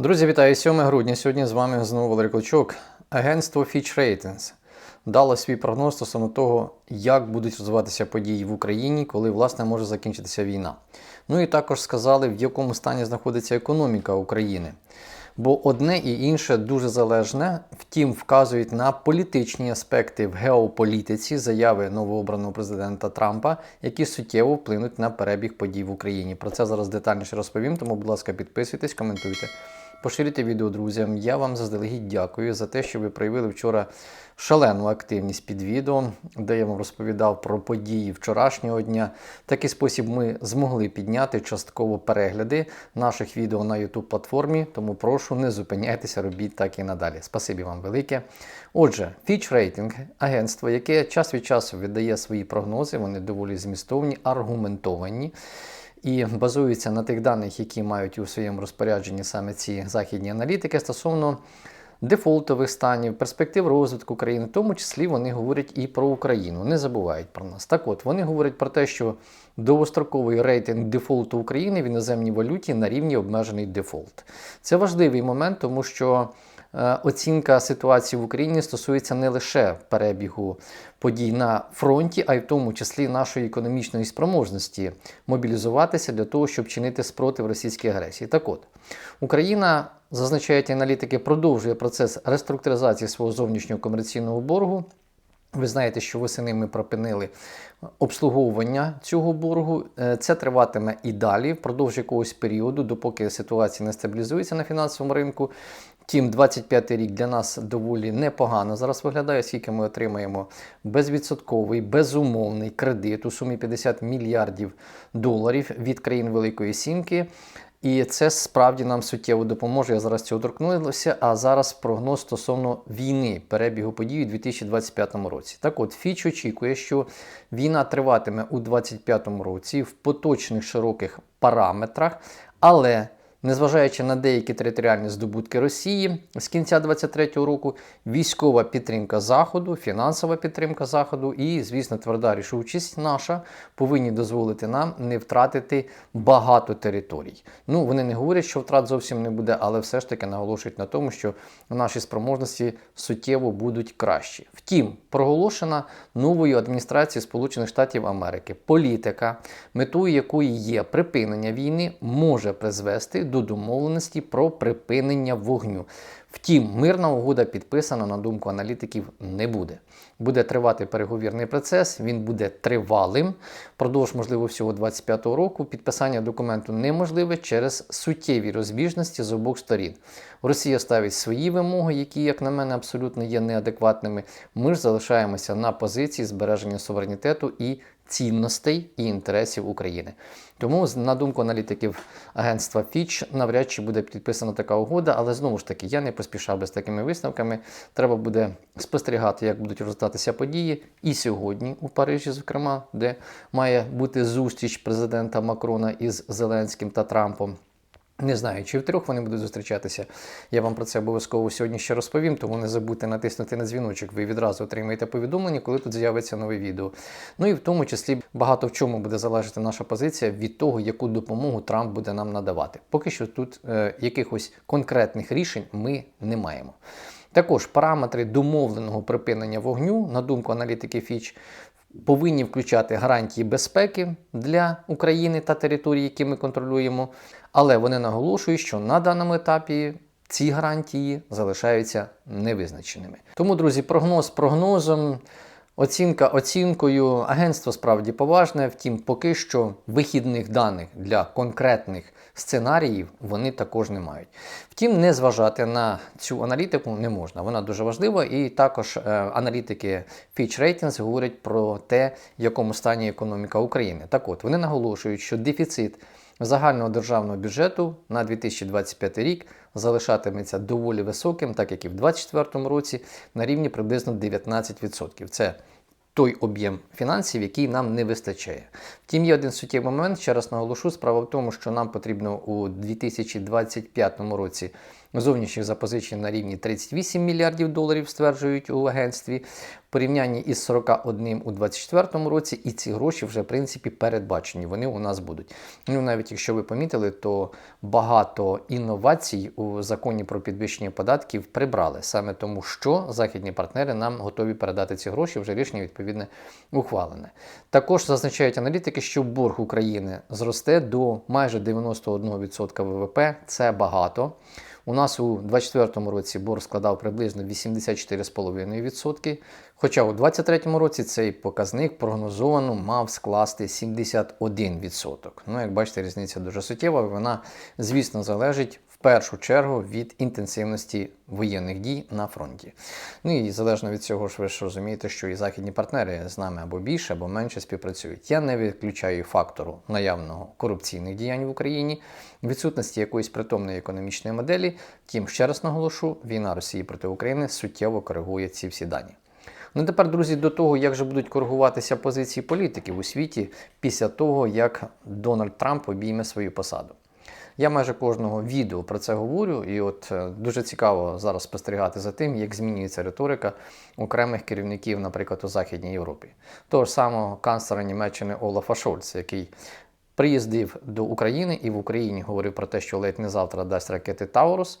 Друзі, вітаю 7 грудня. Сьогодні з вами знову Валерій Клочок. Агентство Fitch Ratings дало свій прогноз стосовно того, як будуть розвиватися події в Україні, коли власне може закінчитися війна. Ну і також сказали, в якому стані знаходиться економіка України. Бо одне і інше дуже залежне, втім, вказують на політичні аспекти в геополітиці заяви новообраного президента Трампа, які суттєво вплинуть на перебіг подій в Україні. Про це зараз детальніше розповім. Тому, будь ласка, підписуйтесь, коментуйте. Поширюйте відео друзям. Я вам заздалегідь дякую за те, що ви проявили вчора шалену активність під відео, де я вам розповідав про події вчорашнього дня. Такий спосіб ми змогли підняти частково перегляди наших відео на youtube платформі. Тому прошу не зупиняйтеся, робіть так і надалі. Спасибі вам велике. Отже, Fitch Rating – агентство, яке час від часу видає свої прогнози, вони доволі змістовні, аргументовані і базуються на тих даних, які мають у своєму розпорядженні саме ці західні аналітики стосовно дефолтових станів, перспектив розвитку країни, в тому числі вони говорять і про Україну, не забувають про нас. Так от, вони говорять про те, що довгостроковий рейтинг дефолту України в іноземній валюті на рівні обмежений дефолт. Це важливий момент, тому що. Е, оцінка ситуації в Україні стосується не лише перебігу подій на фронті, а й в тому числі нашої економічної спроможності мобілізуватися для того, щоб чинити спротив російській агресії. Так от Україна, зазначають аналітики, продовжує процес реструктуризації свого зовнішнього комерційного боргу. Ви знаєте, що восени ми припинили обслуговування цього боргу. Е, це триватиме і далі, впродовж якогось періоду, допоки ситуація не стабілізується на фінансовому ринку. Втім, 25 рік для нас доволі непогано зараз виглядає, оскільки ми отримаємо безвідсотковий, безумовний кредит у сумі 50 мільярдів доларів від країн Великої Сімки. І це справді нам суттєво допоможе. Я зараз цього торкнулася. А зараз прогноз стосовно війни, перебігу подій у 2025 році. Так от, Фіч очікує, що війна триватиме у 2025 році в поточних широких параметрах, але Незважаючи на деякі територіальні здобутки Росії з кінця 2023 року, військова підтримка Заходу, фінансова підтримка Заходу і, звісно, тверда рішучість наша повинні дозволити нам не втратити багато територій. Ну, вони не говорять, що втрат зовсім не буде, але все ж таки наголошують на тому, що наші спроможності суттєво будуть кращі. Втім, проголошена новою адміністрацією Сполучених Штатів Америки політика, метою якої є припинення війни, може призвести до домовленості про припинення вогню. Втім, мирна угода підписана, на думку аналітиків, не буде. Буде тривати переговірний процес, він буде тривалим. Продовж, можливо, всього 25-го року підписання документу неможливе через суттєві розбіжності з обох сторін. Росія ставить свої вимоги, які, як на мене, абсолютно є неадекватними. Ми ж залишаємося на позиції збереження суверенітету і цінностей і інтересів України. Тому, на думку аналітиків агентства Fitch, навряд чи буде підписана така угода, але знову ж таки я не поспішав би з такими висновками. Треба буде спостерігати, як будуть розвиватися події. І сьогодні у Парижі, зокрема, де має бути зустріч президента Макрона із Зеленським та Трампом. Не знаю, чи в трьох вони будуть зустрічатися. Я вам про це обов'язково сьогодні ще розповім, тому не забудьте натиснути на дзвіночок. Ви відразу отримаєте повідомлення, коли тут з'явиться нове відео. Ну і в тому числі багато в чому буде залежати наша позиція від того, яку допомогу Трамп буде нам надавати. Поки що тут е, якихось конкретних рішень ми не маємо. Також параметри домовленого припинення вогню, на думку аналітики Фіч, повинні включати гарантії безпеки для України та території, які ми контролюємо. Але вони наголошують, що на даному етапі ці гарантії залишаються невизначеними. Тому, друзі, прогноз прогнозом. Оцінка оцінкою агентство справді поважне, втім, поки що вихідних даних для конкретних сценаріїв вони також не мають. Втім, не зважати на цю аналітику не можна. Вона дуже важлива, і також е, аналітики Fitch Ratings говорять про те, в якому стані економіка України. Так от вони наголошують, що дефіцит загального державного бюджету на 2025 рік залишатиметься доволі високим, так як і в 2024 році, на рівні приблизно 19%. Це той об'єм фінансів, який нам не вистачає. Втім, є один суттєвий момент, ще раз наголошу, справа в тому, що нам потрібно у 2025 році зовнішніх запозичень на рівні 38 мільярдів доларів, стверджують у агентстві, в порівнянні із 41 у 2024 році, і ці гроші вже в принципі передбачені. Вони у нас будуть. Ну навіть якщо ви помітили, то багато інновацій у законі про підвищення податків прибрали саме тому, що західні партнери нам готові передати ці гроші. Вже рішення відповідне ухвалене. Також зазначають аналітики, що борг України зросте до майже 91% ВВП. Це багато. У нас у 2024 році борг складав приблизно 84,5%, хоча у 2023 році цей показник прогнозовано мав скласти 71%. Ну, як бачите, різниця дуже суттєва. Вона, звісно, залежить першу чергу від інтенсивності воєнних дій на фронті. Ну і залежно від цього ж ви ж розумієте, що і західні партнери з нами або більше, або менше співпрацюють. Я не виключаю фактору наявного корупційних діянь в Україні, відсутності якоїсь притомної економічної моделі. Втім, ще раз наголошу, війна Росії проти України суттєво коригує ці всі дані. Ну тепер, друзі, до того, як же будуть коригуватися позиції політиків у світі після того, як Дональд Трамп обійме свою посаду. Я майже кожного відео про це говорю, і от е, дуже цікаво зараз спостерігати за тим, як змінюється риторика окремих керівників, наприклад, у Західній Європі. Того ж самого канцлера Німеччини Олафа Шольц, який приїздив до України і в Україні говорив про те, що ледь не завтра дасть ракети Таурус.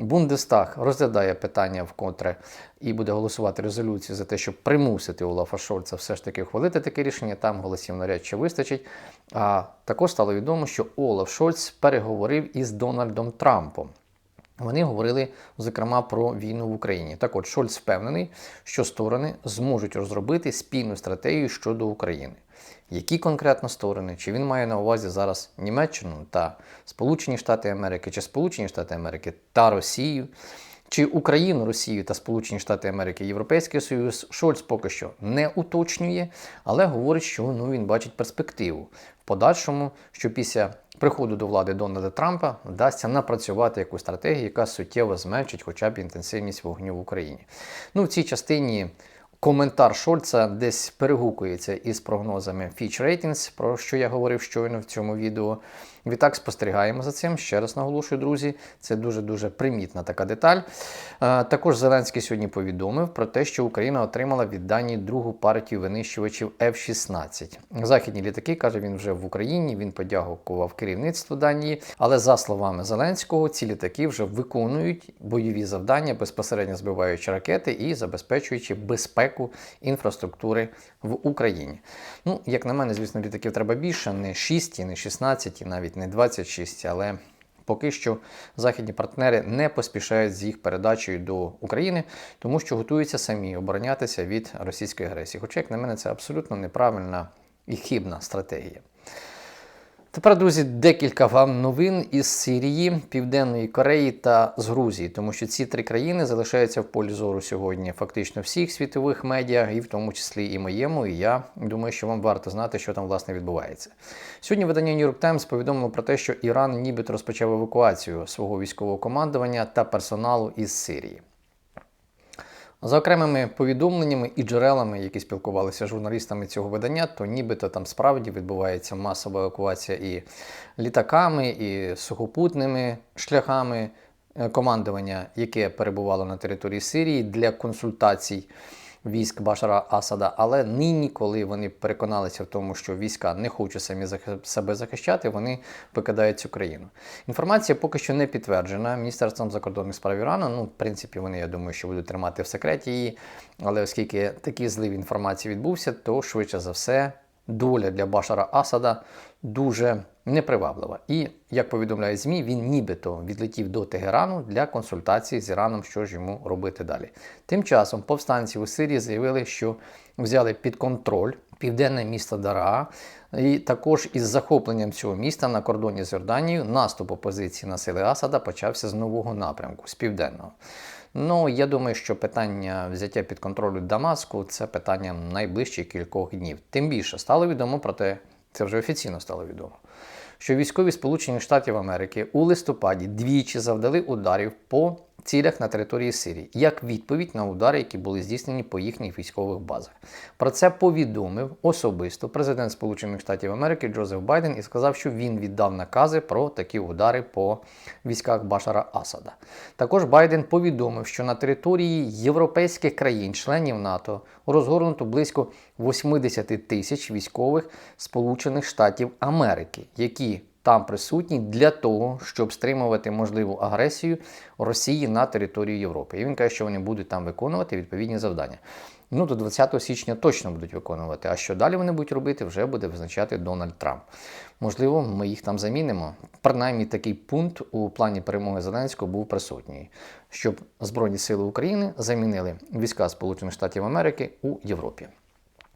Бундестаг розглядає питання вкотре і буде голосувати резолюцію за те, щоб примусити Олафа Шольца все ж таки ухвалити таке рішення. Там голосів навряд чи вистачить. А також стало відомо, що Олаф Шольц переговорив із Дональдом Трампом. Вони говорили, зокрема, про війну в Україні. Так от Шольц впевнений, що сторони зможуть розробити спільну стратегію щодо України. Які конкретно сторони? Чи він має на увазі зараз Німеччину та Сполучені Штати Америки, чи Сполучені Штати Америки та Росію, чи Україну, Росію та Сполучені Штати Америки, Європейський Союз Шольц поки що не уточнює, але говорить, що ну, він бачить перспективу в подальшому, що після приходу до влади Дональда Трампа вдасться напрацювати якусь стратегію, яка суттєво зменшить хоча б інтенсивність вогню в Україні. Ну, в цій частині. Коментар Шольца десь перегукується із прогнозами Fitch Ratings, про що я говорив щойно в цьому відео. Відтак спостерігаємо за цим. Ще раз наголошую, друзі, це дуже-дуже примітна така деталь. Е, також Зеленський сьогодні повідомив про те, що Україна отримала від Данії другу партію винищувачів F-16. Західні літаки, каже він вже в Україні, він подякував керівництву Данії. Але за словами Зеленського, ці літаки вже виконують бойові завдання, безпосередньо збиваючи ракети і забезпечуючи безпеку інфраструктури в Україні. Ну, як на мене, звісно, літаків треба більше, не 6, не 16, навіть не 26, але. Поки що західні партнери не поспішають з їх передачею до України, тому що готуються самі оборонятися від російської агресії. Хоча, як на мене, це абсолютно неправильна і хибна стратегія. Тепер, друзі, декілька вам новин із Сирії, Південної Кореї та з Грузії, тому що ці три країни залишаються в полі зору сьогодні фактично всіх світових медіа, і в тому числі і моєму. І я думаю, що вам варто знати, що там власне відбувається. Сьогодні видання New York Times повідомило про те, що Іран нібито розпочав евакуацію свого військового командування та персоналу із Сирії. За окремими повідомленнями і джерелами, які спілкувалися з журналістами цього видання, то нібито там справді відбувається масова евакуація і літаками, і сухопутними шляхами е, командування, яке перебувало на території Сирії для консультацій військ Башара Асада. Але нині, коли вони переконалися в тому, що війська не хочуть самі себе захищати, вони покидають цю країну. Інформація поки що не підтверджена Міністерством закордонних справ Ірану. Ну, в принципі, вони, я думаю, що будуть тримати в секреті її. Але оскільки такий злив інформації відбувся, то швидше за все доля для Башара Асада дуже неприваблива. І, як повідомляє ЗМІ, він нібито відлетів до Тегерану для консультації з Іраном, що ж йому робити далі. Тим часом повстанці у Сирії заявили, що взяли під контроль південне місто Дара. І також із захопленням цього міста на кордоні з Йорданією наступ опозиції на сили Асада почався з нового напрямку, з південного. Ну, я думаю, що питання взяття під контролю Дамаску це питання найближчих кількох днів. Тим більше стало відомо про те, це вже офіційно стало відомо, що військові Сполучених Штатів Америки у листопаді двічі завдали ударів по цілях на території Сирії, як відповідь на удари, які були здійснені по їхніх військових базах. Про це повідомив особисто президент Сполучених Штатів Америки Джозеф Байден і сказав, що він віддав накази про такі удари по військах Башара Асада. Також Байден повідомив, що на території європейських країн-членів НАТО розгорнуто близько 80 тисяч військових Сполучених Штатів Америки, які там присутні для того, щоб стримувати можливу агресію Росії на територію Європи. І він каже, що вони будуть там виконувати відповідні завдання. Ну, до 20 січня точно будуть виконувати. А що далі вони будуть робити, вже буде визначати Дональд Трамп. Можливо, ми їх там замінимо. Принаймні такий пункт у плані перемоги Зеленського був присутній, щоб Збройні Сили України замінили війська Сполучених Штатів Америки у Європі.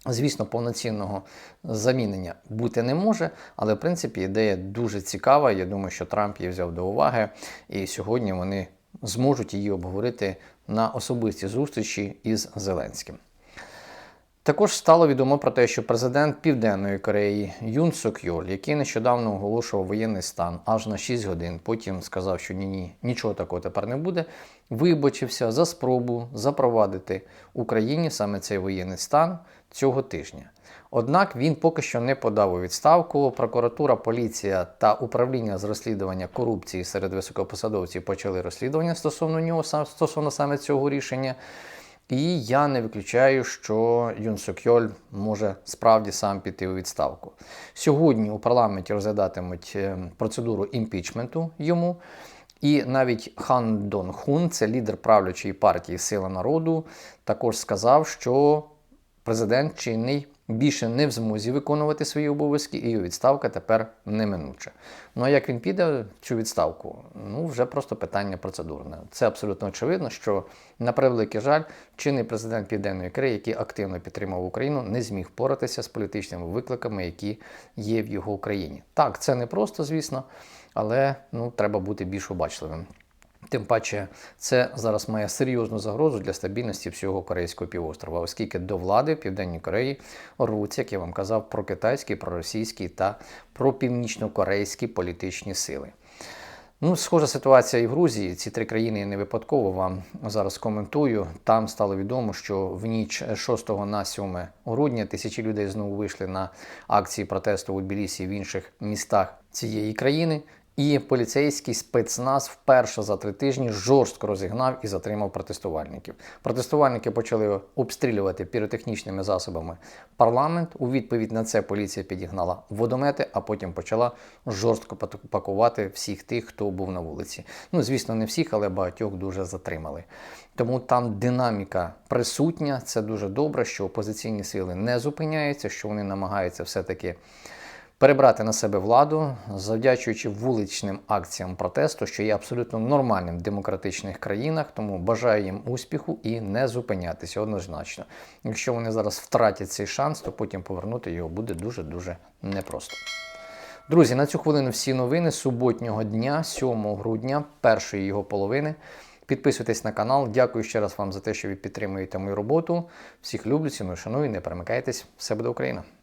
Звісно, повноцінного замінення бути не може, але в принципі ідея дуже цікава. Я думаю, що Трамп її взяв до уваги, і сьогодні вони зможуть її обговорити на особистій зустрічі із Зеленським. Також стало відомо про те, що президент Південної Кореї Юн Сок Йоль, який нещодавно оголошував воєнний стан аж на 6 годин, потім сказав, що ні, ні, нічого такого тепер не буде, вибачився за спробу запровадити Україні саме цей воєнний стан цього тижня. Однак він поки що не подав у відставку. Прокуратура, поліція та управління з розслідування корупції серед високопосадовців почали розслідування стосовно нього, стосовно саме цього рішення. І я не виключаю, що Юн Сокьоль може справді сам піти у відставку. Сьогодні у парламенті розглядатимуть е, процедуру імпічменту йому. І навіть Хан Дон Хун, це лідер правлячої партії Сила народу, також сказав, що президент чинний більше не в змозі виконувати свої обов'язки, і його відставка тепер неминуча. Ну а як він піде цю відставку? Ну, вже просто питання процедурне. Це абсолютно очевидно, що на превеликий жаль, чинний президент Південної Кореї, який активно підтримав Україну, не зміг впоратися з політичними викликами, які є в його Україні. Так, це не просто, звісно, але ну, треба бути більш обачливим. Тим паче, це зараз має серйозну загрозу для стабільності всього Корейського півострова, оскільки до влади в Південній Кореї рвуться, як я вам казав, про китайські, про російські та про північно-корейські політичні сили. Ну, схожа ситуація і в Грузії. Ці три країни не випадково вам зараз коментую. Там стало відомо, що в ніч 6 на 7 грудня тисячі людей знову вийшли на акції протесту у Тбілісі в інших містах цієї країни. І поліцейський спецназ вперше за три тижні жорстко розігнав і затримав протестувальників. Протестувальники почали обстрілювати піротехнічними засобами парламент. У відповідь на це поліція підігнала водомети, а потім почала жорстко пакувати всіх тих, хто був на вулиці. Ну, звісно, не всіх, але багатьох дуже затримали. Тому там динаміка присутня. Це дуже добре, що опозиційні сили не зупиняються, що вони намагаються все-таки перебрати на себе владу, завдячуючи вуличним акціям протесту, що є абсолютно нормальним в демократичних країнах, тому бажаю їм успіху і не зупинятися однозначно. Якщо вони зараз втратять цей шанс, то потім повернути його буде дуже дуже непросто. Друзі, на цю хвилину всі новини суботнього дня, 7 грудня, першої його половини. Підписуйтесь на канал. Дякую ще раз вам за те, що ви підтримуєте мою роботу. Всіх люблю, ціную, шаную, не перемикайтесь. Все буде Україна!